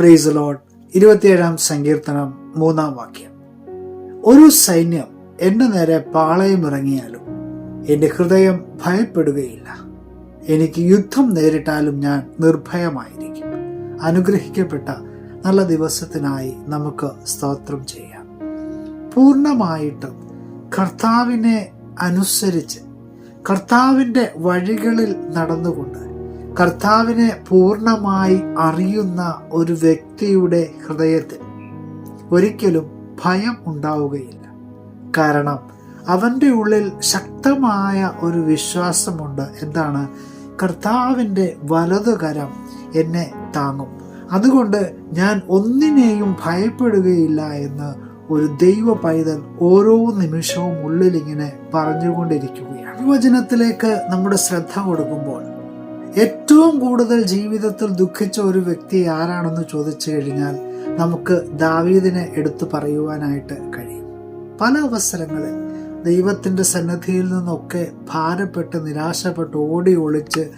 Price load ഇരുപത്തിയേഴാം സങ്കീർത്തനം മൂന്നാം വാക്യം. ഒരു സൈന്യം എന്റെ നേരെ പാളയമിറങ്ങിയാലും എന്റെ ഹൃദയം ഭയപ്പെടുകയില്ല. എനിക്ക് യുദ്ധം നേരിട്ടാലും ഞാൻ നിർഭയമായിരിക്കും. അനുഗ്രഹിക്കപ്പെട്ട നല്ല ദിവസത്തിനായി നമുക്ക് സ്തോത്രം ചെയ്യാം. പൂർണമായിട്ടും കർത്താവിനെ അനുസരിച്ച് കർത്താവിന്റെ വഴികളിൽ നടന്നുകൊണ്ട് കർത്താവിനെ പൂർണമായി അറിയുന്ന ഒരു വ്യക്തിയുടെ ഹൃദയത്തിൽ ഒരിക്കലും ഭയം ഉണ്ടാവുകയില്ല. കാരണം അവന്റെ ഉള്ളിൽ ശക്തമായ ഒരു വിശ്വാസമുണ്ട്. എന്താണ്? കർത്താവിന്റെ വലതുകരം എന്നെ താങ്ങും. അതുകൊണ്ട് ഞാൻ ഒന്നിനെയും ഭയപ്പെടുകയില്ല എന്ന് ഒരു ദൈവ പൈതൽ ഓരോ നിമിഷവും ഉള്ളിലിങ്ങനെ പറഞ്ഞുകൊണ്ടിരിക്കുകയാണ്. യുവജനത്തിലേക്ക് നമ്മുടെ ശ്രദ്ധ കൊടുക്കുമ്പോൾ ഏറ്റവും കൂടുതൽ ജീവിതത്തിൽ ദുഃഖിച്ച ഒരു വ്യക്തി ആരാണെന്ന് ചോദിച്ചു കഴിഞ്ഞാൽ നമുക്ക് ദാവീദിനെ എടുത്തു പറയുവാനായിട്ട് കഴിയും. പല അവസരങ്ങളിൽ ദൈവത്തിന്റെ സന്നദ്ധിയിൽ നിന്നൊക്കെ ഭാരപ്പെട്ട് നിരാശപ്പെട്ട് ഓടി ഒളിച്ച്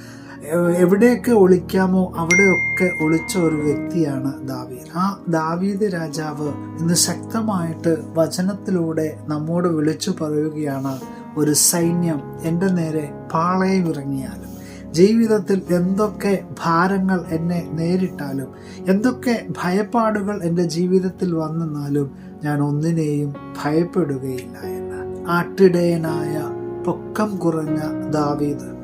എവിടെയൊക്കെ ഒളിക്കാമോ അവിടെയൊക്കെ ഒളിച്ച ഒരു വ്യക്തിയാണ് ദാവീദ്. ആ ദാവീദ് രാജാവ് ഇന്ന് ശക്തമായിട്ട് വചനത്തിലൂടെ നമ്മോട് വിളിച്ചു പറയുകയാണ് ഒരു സൈന്യം എന്റെ നേരെ പാളയം ഇറങ്ങിയാലും ജീവിതത്തിൽ എന്തൊക്കെ ഭാരങ്ങൾ എന്നെ നേരിട്ടാലും എന്തൊക്കെ ഭയപ്പാടുകൾ എന്റെ ജീവിതത്തിൽ വന്നെന്നാലും ഞാൻ ഒന്നിനെയും ഭയപ്പെടുകയില്ല എന്ന്. ആട്ടിടയനായ പൊക്കം കുറഞ്ഞ ദാവീദ്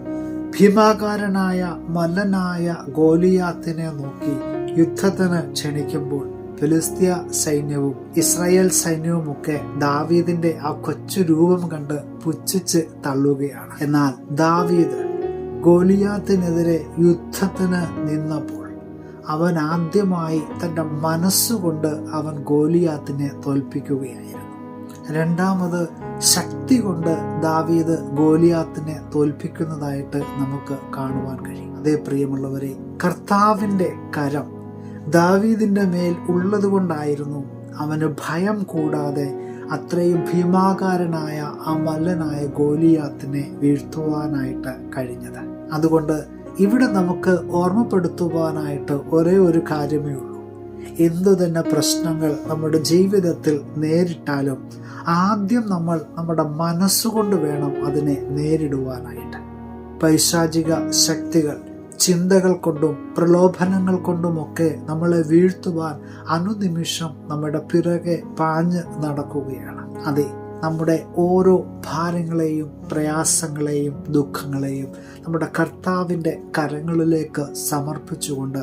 ഭീമാകാരനായ മല്ലനായ ഗോലിയാത്തിനെ നോക്കി യുദ്ധത്തിന് ക്ഷണിക്കുമ്പോൾ ഫിലിസ്തീയ സൈന്യവും ഇസ്രായേൽ സൈന്യവുമൊക്കെ ദാവീദിന്റെ ആ കൊച്ചു രൂപം കണ്ട് പുച്ഛിച്ച് തള്ളുകയാണ്. എന്നാൽ ദാവീദ് ഗോലിയാത്തിനെതിരെ യുദ്ധത്തിന് നിന്നപ്പോൾ അവൻ ആദ്യമായി തന്റെ മനസ്സുകൊണ്ട് അവൻ ഗോലിയാത്തിനെ തോൽപ്പിക്കുകയായിരുന്നു. രണ്ടാമത് ശക്തി കൊണ്ട് ദാവീദ് ഗോലിയാത്തിനെ തോൽപ്പിക്കുന്നതായിട്ട് നമുക്ക് കാണുവാൻ കഴിയും. അതേ പ്രിയമുള്ളവരെ കർത്താവിന്റെ കരം ദാവീദിന്റെ മേൽ ഉള്ളത് കൊണ്ടായിരുന്നു അവന് ഭയം കൂടാതെ അത്രയും ഭീമാകാരനായ ആ മല്ലനായ ഗോലിയാത്തിനെ വീഴ്ത്തുവാനായിട്ട് കഴിഞ്ഞത്. അതുകൊണ്ട് ഇവിടെ നമുക്ക് ഓർമ്മപ്പെടുത്തുവാനായിട്ട് ഒരേ ഒരു കാര്യമേ ഉള്ളൂ. എന്തു തന്നെ പ്രശ്നങ്ങൾ നമ്മുടെ ജീവിതത്തിൽ നേരിട്ടാലും ആദ്യം നമ്മൾ നമ്മുടെ മനസ്സുകൊണ്ട് വേണം അതിനെ നേരിടുവാനായിട്ട്. പൈശാചിക ശക്തികൾ ചിന്തകൾ കൊണ്ടും പ്രലോഭനങ്ങൾ കൊണ്ടുമൊക്കെ നമ്മളെ വീഴ്ത്തുവാൻ അനുനിമിഷം നമ്മുടെ പിറകെ പാഞ്ഞ് നടക്കുകയാണ്. അതെ നമ്മുടെ ഓരോ ഭാരങ്ങളെയും പ്രയാസങ്ങളെയും ദുഃഖങ്ങളെയും നമ്മുടെ കർത്താവിന്റെ കരങ്ങളിലേക്ക് സമർപ്പിച്ചുകൊണ്ട്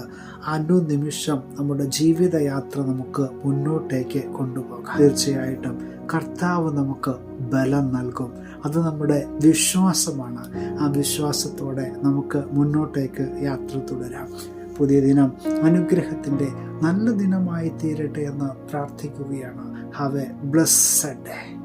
അനുനിമിഷം നമ്മുടെ ജീവിതയാത്ര നമുക്ക് മുന്നോട്ടേക്ക് കൊണ്ടുപോകാം. തീർച്ചയായിട്ടും കർത്താവ് നമുക്ക് ബലം നൽകും. അത് നമ്മുടെ വിശ്വാസമാണ്. ആ വിശ്വാസത്തോടെ നമുക്ക് മുന്നോട്ടേക്ക് യാത്ര തുടരാം. പുതിയ ദിനം അനുഗ്രഹത്തിന്റെ നല്ല ദിനമായി തീരട്ടെ എന്ന് പ്രാർത്ഥിക്കുകയാണ്. Have A blessed day